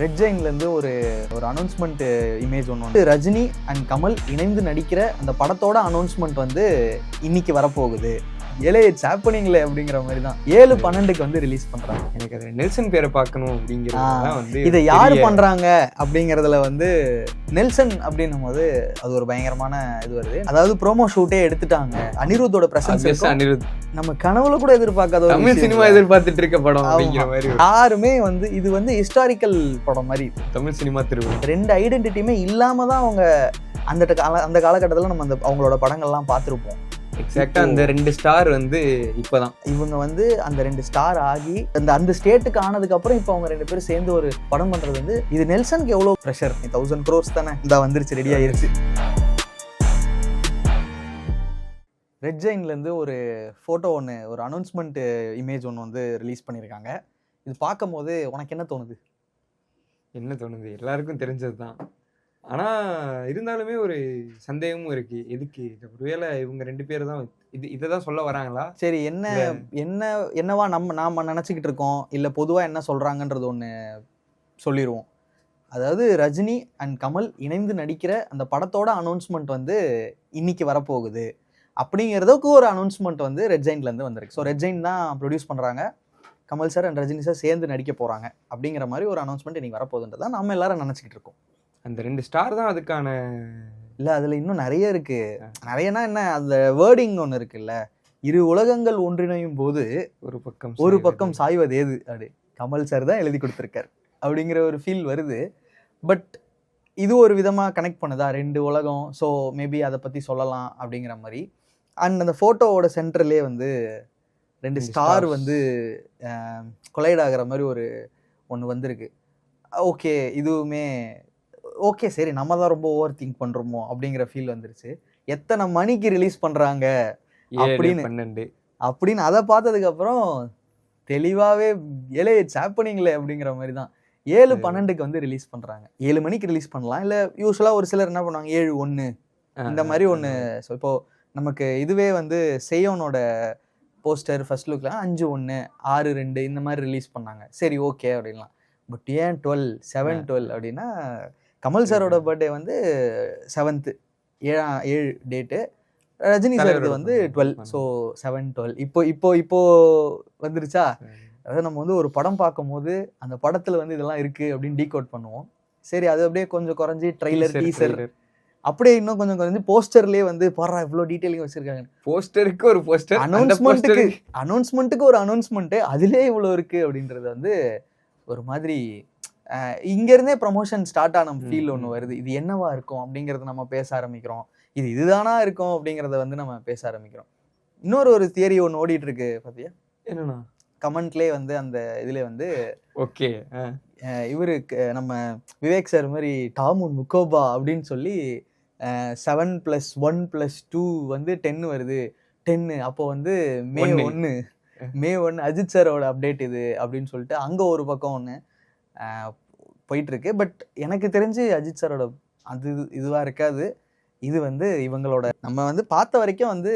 Red ஜெயின்லேருந்து ஒரு ஒரு announcement image ஒன்று வந்து ரஜினி அண்ட் கமல் இணைந்து நடிக்கிற அந்த படத்தோட அனௌன்ஸ்மெண்ட் வந்து இன்னைக்கு வரப்போகுது. ஏழே இட்ஸ் ஹேப்பனிங்ல அப்படிங்கிற மாதிரி தான் ஏழு பன்னெண்டுக்கு வந்து ரிலீஸ் பண்றாங்க. எனக்கு அது நெல்சன் பேரை பார்க்கணும் அப்படிங்கிறது வந்து இதை யாரு பண்றாங்க அப்படிங்கறதுல வந்து நெல்சன் அப்படின்னும் போது அது ஒரு பயங்கரமான இது வருது. அதாவது ப்ரோமோ ஷூட்டே எடுத்துட்டாங்க. அனிருத்தோட பிரசன்ஸ் அனிருத். நம்ம கனவுல கூட எதிர்பார்க்காத ஒரு தமிழ் சினிமா. எதிர்பார்த்துட்டு இருக்க படம். அப்படிங்கிற மாதிரி யாருமே வந்து இது வந்து ஹிஸ்டாரிக்கல் படம் மாதிரி. தமிழ் சினிமா திருவிழா. ரெண்டு ஐடென்டிட்டியுமே இல்லாம தான் அவங்க அந்த கால அந்த காலகட்டத்தில் நம்ம அந்த அவங்களோட படங்கள்லாம் பார்த்துருப்போம். எக்ஸாக்டா அந்த ரெண்டு ஸ்டார் வந்து இப்பதான். இவங்க வந்து அந்த ரெண்டு ஸ்டார் ஆகி அந்த அந்த ஸ்டேட்டுக்கு ஆனதுக்கு அப்புறம் இப்போ அவங்க ரெண்டு பேரும் சேர்ந்து ஒரு படம் பண்றது வந்து இது நெல்சனுக்கு எவ்வளோ ப்ரெஷர் தௌசண்ட் க்ரோஸ் தானே? இந்த வந்துருச்சு ரெடி ஆயிருச்சு. ரெட் ஜெயின்லேருந்து ஒரு ஃபோட்டோ ஒன்று ஒரு அனௌன்ஸ்மெண்ட் இமேஜ் ஒன்று வந்து ரிலீஸ் பண்ணியிருக்காங்க இது பார்க்கும் போது உனக்கு என்ன தோணுது? என்ன தோணுது? எல்லாருக்கும் தெரிஞ்சதுதான். ஆனா இருந்தாலுமே ஒரு சந்தேகமும் இருக்கு. எதுக்கு? ஒருவேளை இவங்க ரெண்டு பேர் தான் இது இதை தான் சொல்ல வராங்களா? சரி என்ன என்ன என்னவா நம்ம நாம நினச்சிக்கிட்டு இருக்கோம்? இல்லை பொதுவாக என்ன சொல்கிறாங்கன்றது ஒன்று சொல்லிடுவோம் அதாவது ரஜினி அண்ட் கமல் இணைந்து நடிக்கிற அந்த படத்தோட அனௌன்ஸ்மெண்ட் வந்து இன்னைக்கு வரப்போகுது. அப்படிங்கிறதுக்கு ஒரு அனௌன்ஸ்மெண்ட் வந்து ரெட் ஜெயின்லேருந்து வந்திருக்கு. ஸோ ரெட் ஜெயின் தான் ப்ரொடியூஸ் பண்ணுறாங்க Kamal sir and Rajini sir சேர்ந்து நடிக்க போகிறாங்க அப்படிங்கிற மாதிரி ஒரு அனௌன்ஸ்மெண்ட் இன்னைக்கு வரப்போகுதுன்றதான் நம்ம எல்லாரும் நினச்சிக்கிட்டு இருக்கோம். அந்த ரெண்டு ஸ்டார் தான் அதுக்கான இல்லை அதில் இன்னும் நிறைய இருக்கு. நிறையனா என்ன அந்த வேர்டிங் ஒன்று இருக்குல்ல? இரு உலகங்கள் ஒன்றிணையும் போது ஒரு பக்கம் ஒரு. பக்கம் சாய்வது ஏது? அப்படி கமல் சார் தான் எழுதி கொடுத்துருக்காரு அப்படிங்கிற ஒரு ஃபீல் வருது. பட் இது ஒரு விதமாக கனெக்ட் பண்ணுதா? ரெண்டு உலகம் ஸோ மேபி அதை பற்றி சொல்லலாம் அப்படிங்கிற மாதிரி. அண்ட் அந்த ஃபோட்டோவோட சென்டர்லேயே வந்து ரெண்டு ஸ்டார். வந்து கொலைட் ஆகிற மாதிரி ஒரு ஒன்று வந்திருக்கு. ஓகே இதுவுமே ஓகே சரி நம்ம தான் ரொம்ப ஓவர் திங்க் பண்ணுறோமோ அப்படிங்கிற ஃபீல் வந்துருச்சு. எத்தனை மணிக்கு ரிலீஸ் பண்ணுறாங்க ஏழு, அப்படின்னு. பன்னெண்டு. அப்படின்னு அதை பார்த்ததுக்கப்புறம் தெளிவாகவே ஏழே ஹேப்பனிங்ல அப்படிங்கிற மாதிரி தான். ஏழு. பன்னெண்டுக்கு வந்து ரிலீஸ் பண்ணுறாங்க ஏழு மணிக்கு ரிலீஸ் பண்ணலாம். இல்லை யூஸ்வலாக ஒரு சிலர் என்ன பண்ணுவாங்க ஏழு ஒன்று இந்த மாதிரி ஒன்று ஸோ இப்போ நமக்கு இதுவே வந்து செய்யோனோட போஸ்டர் ஃபர்ஸ்ட் லுக்லாம் அஞ்சு ஒன்று ஆறு ரெண்டு இந்த மாதிரி ரிலீஸ் பண்ணாங்க. சரி ஓகே அப்படின்லாம். பட் ஏன் டுவெல் செவன். டுவெல் அப்படின்னா கமல் சாரோட பர்த்டே வந்து செவன்த்து ஏழா ஏழு டேட்டு ரஜினி தலைவரோட வந்து. டுவெல். ஸோ செவன் டுவெல் இப்போ இப்போ இப்போ வந்துருச்சா? சரி. அதாவது நம்ம வந்து ஒரு படம் பார்க்கும்போது அந்த படத்துல வந்து இதெல்லாம் இருக்கு அப்படின்னு டீகோட் பண்ணுவோம். சரி அது அப்படியே கொஞ்சம் குறைஞ்சி ட்ரைலர் Teaser, டீசர். அப்படியே இன்னும் கொஞ்சம் குறைஞ்சி போஸ்டர்லயே வந்து பாடுறா இவ்வளோ டீட்டெயிலிங் வச்சிருக்காங்க. போஸ்டருக்கு ஒரு போஸ்டர் அனௌன்ஸ்மெண்ட்டுக்கு அனௌன்ஸ்மெண்ட்டுக்கு ஒரு அனௌன்ஸ்மெண்ட் அதுலயே இவ்வளோ இருக்கு அப்படின்றது வந்து ஒரு மாதிரி அஹ், இங்க இருந்தே ப்ரமோஷன் ஸ்டார்ட் ஆன ஃபீல் ஒன்று. வருது. இது என்னவா இருக்கும் அப்படிங்கறத நம்ம பேச ஆரம்பிக்கிறோம். இது இதுதானா இருக்கும் அப்படிங்கறத வந்து நம்ம பேச ஆரம்பிக்கிறோம். இன்னொரு ஒரு தியரி ஒன்று ஓடிட்டு இருக்கு பாத்தியா? என்னன்னா கமெண்ட்லேயே வந்து அந்த இதுல வந்து ஓகே இவரு நம்ம விவேக் சார் மாதிரி டாமு முக்கோபா அப்படின்னு சொல்லி seven plus one plus two வந்து டென் வருது. டென்னு அப்போ வந்து மே. ஒன்று மே ஒன்று அஜித் சாரோட அப்டேட் இது அப்படின்னு சொல்லிட்டு அங்கே ஒரு பக்கம் ஒன்று போயிட்டு இருக்கு பட் எனக்கு தெரிஞ்சு அஜித் சாரோட அது இதுவாக இருக்காது. இது வந்து இவங்களோட நம்ம வந்து பார்த்த வரைக்கும் வந்து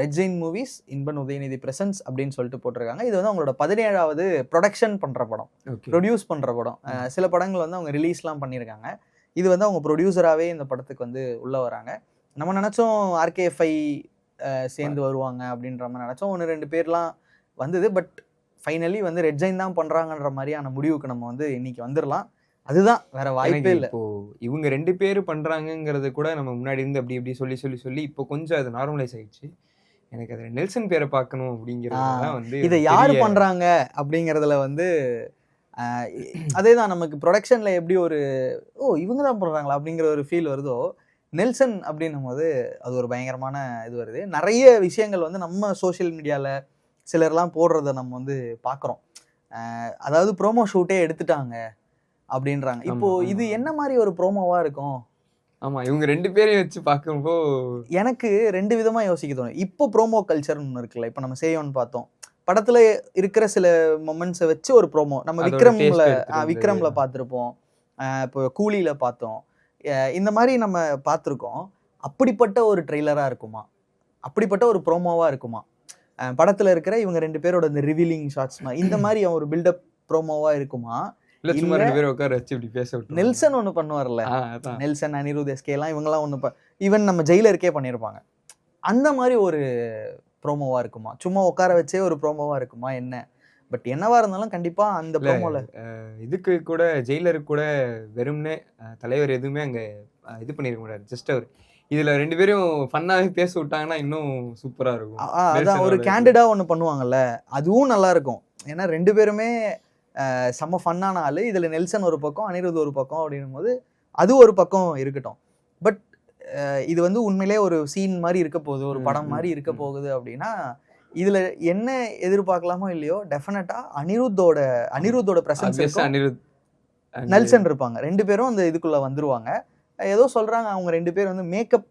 Red Giant Movies Inban Udhayanidhi presents அப்படின்னு சொல்லிட்டு போட்டிருக்காங்க. இது வந்து அவங்களோட பதினேழாவது ப்ரொடக்ஷன் பண்ணுற படம். ஓகே ப்ரொடியூஸ் பண்ணுற படம். சில படங்கள் வந்து அவங்க ரிலீஸ்லாம் பண்ணியிருக்காங்க. இது வந்து அவங்க ப்ரொடியூசராகவே இந்த படத்துக்கு வந்து உள்ளே வராங்க. நம்ம நினச்சோம் ஆர்கேஎஃப்ஐ சேர்ந்து வருவாங்க அப்படின்ற மாதிரி நினச்சோம். ஒன்று ரெண்டு பேர்லாம் வந்தது. பட் ஃபைனலி வந்து ரெட் ஜெயின் தான் பண்ணுறாங்கன்ற மாதிரியான முடிவுக்கு நம்ம வந்து இன்னைக்கு வந்துடலாம் அதுதான் வேற வாய்ப்பே இல்லை. இப்போ இவங்க ரெண்டு பேரும் பண்றாங்கங்கிறது கூட நம்ம முன்னாடி இருந்து அப்படி இப்படி சொல்லி சொல்லி சொல்லி இப்போ கொஞ்சம் அது நார்மலைஸ் ஆயிடுச்சு. எனக்கு அது நெல்சன் பேரை பார்க்கணும் அப்படிங்கிறது வந்து இதை யார் பண்றாங்க அப்படிங்கறதுல வந்து அதே தான் நமக்கு ப்ரொடக்ஷன்ல எப்படி ஒரு ஓ இவங்க தான் பண்றாங்களா அப்படிங்கிற ஒரு ஃபீல் வருதோ நெல்சன் அப்படின்னும் போது அது ஒரு பயங்கரமான இது வருது. நிறைய விஷயங்கள் வந்து நம்ம சோஷியல் மீடியால சிலர்லாம் போடுறத நம்ம வந்து பார்க்குறோம் அதாவது ப்ரோமோ ஷூட்டே எடுத்துட்டாங்க அப்படின்றாங்க. இப்போ இது. என்ன மாதிரி ஒரு ப்ரோமோவா இருக்கும்? ஆமா இவங்க ரெண்டு பேரையும் வச்சு பார்க்கும்போ எனக்கு ரெண்டு விதமா யோசிக்க தோணும். இப்போ ப்ரோமோ கல்ச்சர்னு ஒன்று இருக்குல்ல இப்போ நம்ம செய்யோன்னு பார்த்தோம். படத்துல இருக்கிற சில மொமெண்ட்ஸை வச்சு ஒரு ப்ரோமோ நம்ம விக்ரம்ல விக்ரம்ல பார்த்துருப்போம். இப்போ கூலியில பார்த்தோம். இந்த மாதிரி நம்ம பார்த்துருக்கோம். அப்படிப்பட்ட ஒரு ட்ரெய்லரா இருக்குமா? அப்படிப்பட்ட ஒரு ப்ரோமோவா இருக்குமா? படத்துல இருக்கிற இவங்க ரெண்டு பேரோட இந்த ரிவீலிங் ஷாட்ஸ் இந்த மாதிரி ஒரு பில்டப் ப்ரோமோவா இருக்குமா? இல்ல சும்மா. ரெண்டு பேரும் உட்கார வச்சு இப்படி பேச நெல்சன் ஒன்று பண்ணுவார்ல? நெல்சன் அனிருத் எஸ்கேலாம் இவங்கெல்லாம் ஒன்று ஈவன் நம்ம ஜெயிலருக்கே பண்ணியிருப்பாங்க அந்த மாதிரி ஒரு ப்ரோமோவா இருக்குமா? சும்மா உட்கார வச்சே ஒரு ப்ரோமோவா இருக்குமா? என்ன? பட் என்னவா இருந்தாலும் கண்டிப்பா அந்த ப்ரோமோல இதுக்கு கூட ஜெயிலருக்கு கூட வெறும்னே தலைவர் எதுவுமே அங்க இது பண்ணிருக்க முடியாது. ஜஸ்ட் அவர் இதுல ரெண்டு பேரும் ஃபன்னாவே பேச விட்டாங்கன்னா இன்னும் சூப்பரா இருக்கும். அதான் ஒரு. கேண்டிடா ஒன்று பண்ணுவாங்கல்ல அதுவும் நல்லா இருக்கும். ஏன்னா ரெண்டு பேருமே செம்ம ஃபன்னான ஆளு. இதுல நெல்சன் ஒரு பக்கம் அனிருத் ஒரு பக்கம் அப்படின்னும் போது அது ஒரு பக்கம் இருக்கட்டும். பட் இது வந்து உண்மையிலே ஒரு சீன் மாதிரி இருக்க போகுது. ஒரு படம் மாதிரி இருக்க. போகுது அப்படின்னா இதுல என்ன எதிர்பார்க்கலாமோ இல்லையோ டெஃபினட்டா அனிருத்தோட அனிருத்தோட பிரசன்ஸ் நெல்சன் இருப்பாங்க. ரெண்டு பேரும் அந்த இதுக்குள்ள வந்துருவாங்க. ஏதோ சொல்றாங்க அவங்க ரெண்டு பேர் வந்து மேக்கப்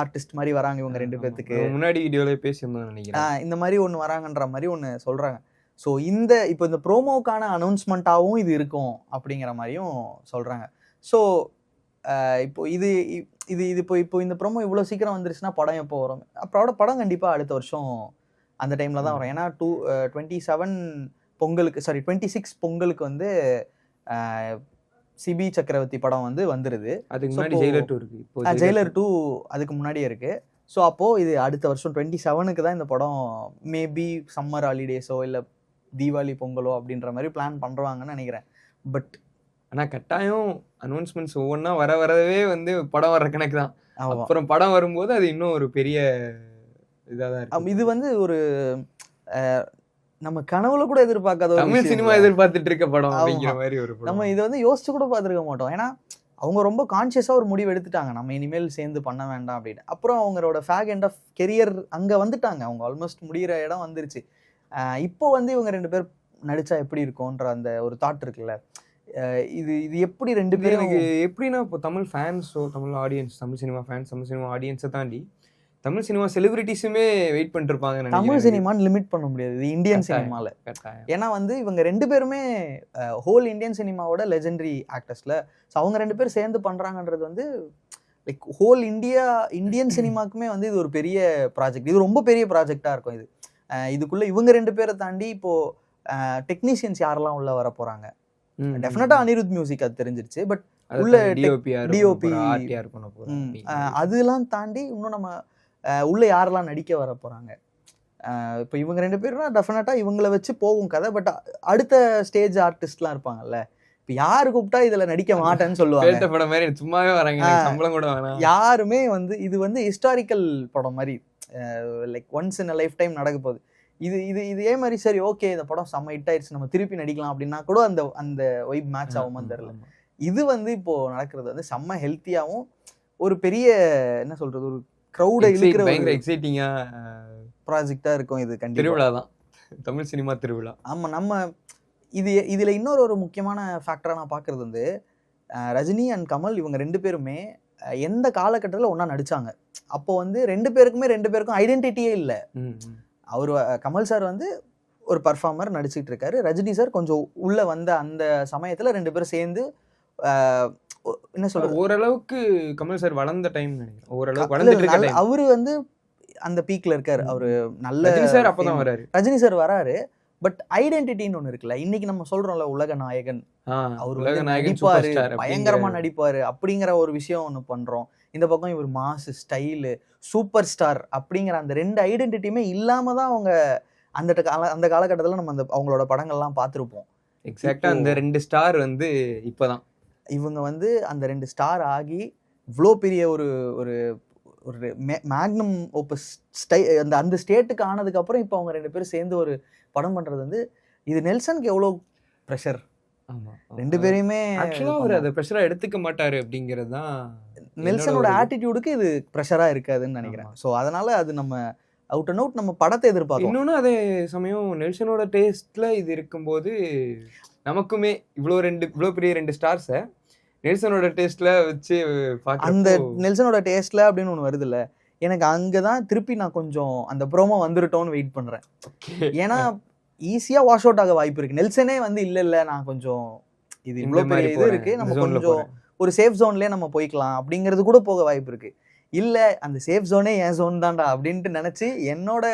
ஆர்டிஸ்ட் மாதிரி வராங்க இவங்க ரெண்டு. பேர்த்துக்கு முன்னாடி வீடியோல பேசியிருந்தோம் நினைக்கிறேன். இந்த மாதிரி ஒன்று வராங்கன்ற மாதிரி ஒன்று சொல்றாங்க. ஸோ இந்த இப்போ இந்த ப்ரோமோக்கான அனௌன்ஸ்மெண்ட்டாகவும் இது இருக்கும் அப்படிங்கிற மாதிரியும் சொல்றாங்க. ஸோ இப்போ இது இது இது இப்போ இப்போ இந்த ப்ரோமோ இவ்வளோ சீக்கிரம் வந்துருச்சுன்னா படம் எப்போ வரும்? அப்புறம் படம் கண்டிப்பாக அடுத்த வருஷம் அந்த டைமில் தான் வரும். ஏன்னா டூ டுவெண்ட்டி செவன் பொங்கலுக்கு சாரி டுவெண்ட்டி சிக்ஸ் பொங்கலுக்கு வந்து சிபி சக்கரவர்த்தி படம் வந்து வந்துருது. அதுக்கு முன்னாடி ஜெயிலர் டூ இருக்கு. ஜெயிலர் டூ அதுக்கு முன்னாடியே இருக்கு. ஸோ அப்போ இது அடுத்த வருஷம் டுவெண்ட்டி செவனுக்கு தான் இந்த படம் மேபி சம்மர் ஹாலிடேஸோ இல்லை தீபாவளி பொங்கலோ அப்படின்ற மாதிரி பிளான் பண்ணுறாங்கன்னு நினைக்கிறேன். பட் ஆனா கட்டாயம் அனௌன்ஸ்மெண்ட்ஸ் ஒவ்வொன்றா வர வரவே வந்து படம் வர்ற கணக்கு தான். அப்புறம் படம் வரும்போது அது இன்னும் ஒரு பெரிய இதாக தான் இது வந்து ஒரு நம்ம கனவுல கூட எதிர்பார்க்காத ஒரு தமிழ் சினிமா. எதிர்பார்த்துட்டு இருக்க படம். அப்படிங்கிற மாதிரி ஒரு நம்ம இதை வந்து யோசிச்சு கூட பார்த்துருக்க மாட்டோம். ஏன்னா அவங்க ரொம்ப கான்ஷியஸாக ஒரு முடிவு எடுத்துட்டாங்க. நம்ம இனிமேல் சேர்ந்து பண்ண வேண்டாம் அப்படின்னு. அப்புறம் அவங்களோட ஃபேக் எண்ட் ஆஃப் கெரியர் அங்கே வந்துட்டாங்க. அவங்க ஆல்மோஸ்ட் முடிகிற இடம் வந்துருச்சு. இப்போ வந்து இவங்க ரெண்டு பேர் நடிச்சா எப்படி இருக்கும்ன்ற அந்த ஒரு தாட் இருக்குல்ல. இது இது எப்படி ரெண்டு பேரும் எனக்கு எப்படின்னா இப்போ Tamil ஃபேன்ஸோ Tamil audience Tamil cinema fans Tamil cinema ஆடியன்ஸை தாண்டி தமிழ் சினிமா செலிபிரிட்டிஸுமே வெயிட் பண்ணிட்டு இருப்பாங்க தமிழ் சினிமான்னு லிமிட் பண்ண முடியாது. இது இந்தியன் கட்டாயம் ஏன்னா வந்து இவங்க ரெண்டு பேருமே ஹோல் இந்தியன் சினிமாவோட லெஜெண்டரி ஆக்டர்ஸ்ல ஸோ அவங்க ரெண்டு பேரும் சேர்ந்து பண்றாங்கன்றது வந்து லைக் ஹோல் இந்தியா இந்தியன் சினிமாக்குமே வந்து இது ஒரு பெரிய ப்ராஜெக்ட் இது ரொம்ப பெரிய ப்ராஜெக்டா இருக்கும் இது. இதுக்குள்ள இவங்க ரெண்டு பேரை தாண்டி இப்போ டெக்னீஷியன்ஸ் யாரெல்லாம் உள்ள வர போறாங்க? டெஃபினட்டா அனிருத் மியூசிக் அது தெரிஞ்சிருச்சு. பட் உள்ள பண்ண போறோம் அதெல்லாம் தாண்டி இன்னும் நம்ம உள்ள யாரெல்லாம் நடிக்க வர போறாங்க? அஹ் இப்போ இவங்க ரெண்டு பேரும் டெஃபினட்டா இவங்கள வச்சு போகும் கதை. பட் அடுத்த ஸ்டேஜ் ஆர்டிஸ்ட்லாம் இருப்பாங்கல்ல இப்போ யாரு கூப்பிட்டா இதுல நடிக்க மாட்டேன்னு சொல்லுவாங்க? படம் மாதிரி சும்மாவே வராங்க. சம்பளம் கூட யாருமே வந்து இது வந்து ஹிஸ்டாரிக்கல் படம் மாதிரி like once in lifetime நடக்க போகுது. இது இது இதே மாதிரி சரி ஓகே இந்த படம் செம்ம ஹிட் ஆயிடுச்சு நம்ம திருப்பி நடிக்கலாம் அப்படின்னா கூட அந்த அந்த வைப் மேட்ச் ஆகுமா தெரியல. இது வந்து இப்போ நடக்கிறது வந்து செம்ம ஹெல்த்தியாவும் ஒரு பெரிய என்ன சொல்றது ஒரு க்ரௌட இழுக்கிற பயங்கர ஒரு எக்ஸைட்டிங்கா ப்ராஜெக்டா இருக்கும் இது கண்டிப்பா. திருவிழா தான். தமிழ் சினிமா திருவிழா. ஆமா நம்ம இது இதுல இன்னொரு ஒரு முக்கியமான ஃபேக்டரா நான் பாக்குறது வந்து ரஜினி அண்ட் கமல் இவங்க ரெண்டு பேருமே எந்த காலகட்டத்தில் ஒண்ணா நடிச்சாங்க. அப்போ வந்து ரெண்டு பேருக்குமே ரெண்டு பேருக்கும் ஐடென்டிட்டியே இல்லை. அவர் கமல் சார் வந்து ஒரு பர்ஃபார்மர் நடிச்சிட்டு இருக்காரு. ரஜினி சார் கொஞ்சம் உள்ள வந்த அந்த சமயத்துல ரெண்டு பேரும் சேர்ந்து என்ன சொல்றது? ஓரளவுக்கு கமல் சார் வளர்ந்த டைம் நினைக்கிறேன். ஓரளவுக்கு வளர்ந்துட்டு அவரு வந்து அந்த பீக்ல இருக்காரு. அவரு நல்ல சார் அப்பதான் வராரு. ரஜினி சார் வராரு. பட் ஐடென்டிட்டின்னு ஒண்ணு இருக்குல்ல இன்னைக்கு நம்ம சொல்றோம்ல உலக நாயகன். அவர் நடிப்பாரு பயங்கரமா நடிப்பாரு அப்படிங்கிற ஒரு விஷயம் ஒண்ணு பண்றோம். இந்த பக்கம் இவர் மாஸ் ஸ்டைலு சூப்பர் ஸ்டார் அப்படிங்கிற அந்த ரெண்டு ஐடென்டிட்டியுமே இல்லாம தான் அவங்க அந்த கால அந்த காலகட்டத்துல நம்ம அந்த அவங்களோட படங்கள்லாம் பார்த்துருப்போம். எக்ஸாக்டா அந்த ரெண்டு ஸ்டார் வந்து இப்பதான். இவங்க வந்து அந்த ரெண்டு ஸ்டார் ஆகி இவ்வளோ பெரிய ஒரு ஒரு ஒரு மேக்னம் ஓப்பஸ் ஸ்டை அந்த அந்த ஸ்டேட்டுக்கு ஆனதுக்கு அப்புறம் இப்போ அவங்க ரெண்டு பேரும் சேர்ந்து ஒரு படம் பண்றது வந்து இது நெல்சனுக்கு எவ்வளோ ப்ரெஷர் ரெண்டு பேரையுமே ஆக்சுவலா அவர் அதை ப்ரெஷரா எடுத்துக்க மாட்டாரு அப்படிங்கிறது தான் நெல்சனோட. ஆட்டிடியூடுக்கு இது. ப்ரெஷரா இருக்காதுன்னு நினைக்கிறேன். ஸோ அதனால அது நம்ம அவுட் அண்ட் அவுட் நம்ம படத்தை எதிர்பார்க்கணும் இன்னொன்னு அதே சமயம் நெல்சனோட டேஸ்ட்ல இது இருக்கும்போது நமக்குமே இவ்வளோ ரெண்டு இவ்வளோ பெரிய ரெண்டு ஸ்டார்ஸை நெல்சனோட டேஸ்ட்ல வச்சு அந்த நெல்சனோட டேஸ்ட்ல அப்படின்னு ஒன்று வருதுல்ல. எனக்கு அங்கதான் திருப்பி நான் கொஞ்சம் அந்த ப்ரோமோ வந்துருட்டோன்னு வெயிட் பண்றேன். ஏன்னா ஈஸியா வாஷ் அவுட் ஆக வாய்ப்பு இருக்கு. நெல்சனே வந்து இல்ல இல்ல நான் கொஞ்சம் இது மாதிரி பெரிய இது இருக்கு. நம்ம கொஞ்சம். ஒரு சேஃப் ஜோன்லயே நம்ம போய்க்கலாம் அப்படிங்கிறது கூட போக வாய்ப்பு இருக்கு. இல்ல அந்த சேஃப் ஜோனே என் ஜோன் தான்டா அப்படின்ட்டு நினைச்சு என்னோட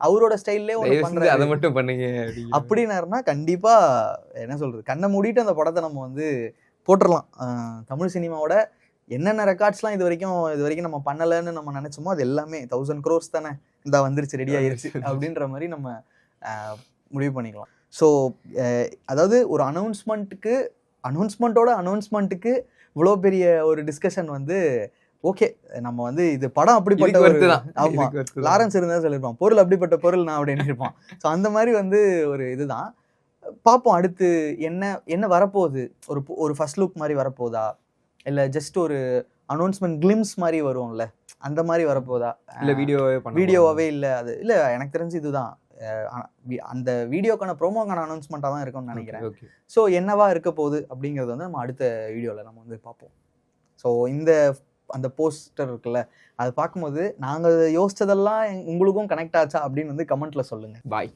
அவரோட ஸ்டைல்லே ஒன்று அதை மட்டும் பண்ணுங்க அப்படின்னாருன்னா கண்டிப்பா என்ன சொல்றது கண்ணை மூடிட்டு அந்த படத்தை நம்ம வந்து போட்டுடலாம் தமிழ் சினிமாவோட என்னென்ன ரெக்கார்ட்ஸ்லாம் இது வரைக்கும் இது வரைக்கும் நம்ம பண்ணலைன்னு நம்ம நினைச்சோமோ அது எல்லாமே தௌசண்ட் க்ரோர்ஸ் தானே இந்த வந்துருச்சு ரெடி ஆயிருச்சு அப்படின்ற மாதிரி நம்ம முடிவு பண்ணிக்கலாம். ஸோ அதாவது ஒரு அனௌன்ஸ்மெண்ட்டுக்கு அனௌன்ஸ்மெண்ட்டோட அனௌன்ஸ்மெண்ட்டுக்கு இவ்வளோ பெரிய ஒரு டிஸ்கஷன் வந்து ஓகே நம்ம வந்து இது படம் அப்படிப்பட்ட ஒரு. ஆமா. லாரன்ஸ் இருந்தா சொல்லியிருப்பான் பொருள் அப்படிப்பட்ட பொருள் நான் அப்படின்னு இருப்பான். ஸோ அந்த மாதிரி வந்து ஒரு இதுதான். பார்ப்போம் அடுத்து என்ன என்ன வரப்போகுது? ஒரு ஒரு ஃபர்ஸ்ட் லுக் மாதிரி வரப்போதா இல்லை ஜஸ்ட் ஒரு அனௌன்ஸ்மெண்ட் கிளிம்ஸ் மாதிரி வரும்ல அந்த மாதிரி வரப்போதா இல்ல வீடியோவே பண்ண வீடியோவாவே இல்லை அது இல்லை எனக்கு தெரிஞ்சு இதுதான். அந்த வீடியோக்கான ப்ரோமோக்கான அனௌன்ஸ்மெண்ட்டாக தான் இருக்கும்னு நினைக்கிறேன். ஸோ என்னவா இருக்க போகுது அப்படிங்கிறது வந்து நம்ம அடுத்த வீடியோவில் நம்ம வந்து பார்ப்போம். ஸோ இந்த அந்த போஸ்டர் இருக்குல்ல அது பார்க்கும்போது நாங்கள் யோசிச்சதெல்லாம் உங்களுக்கும் கனெக்ட் ஆச்சா அப்படின்னு வந்து கமெண்ட்ல சொல்லுங்க. பாய்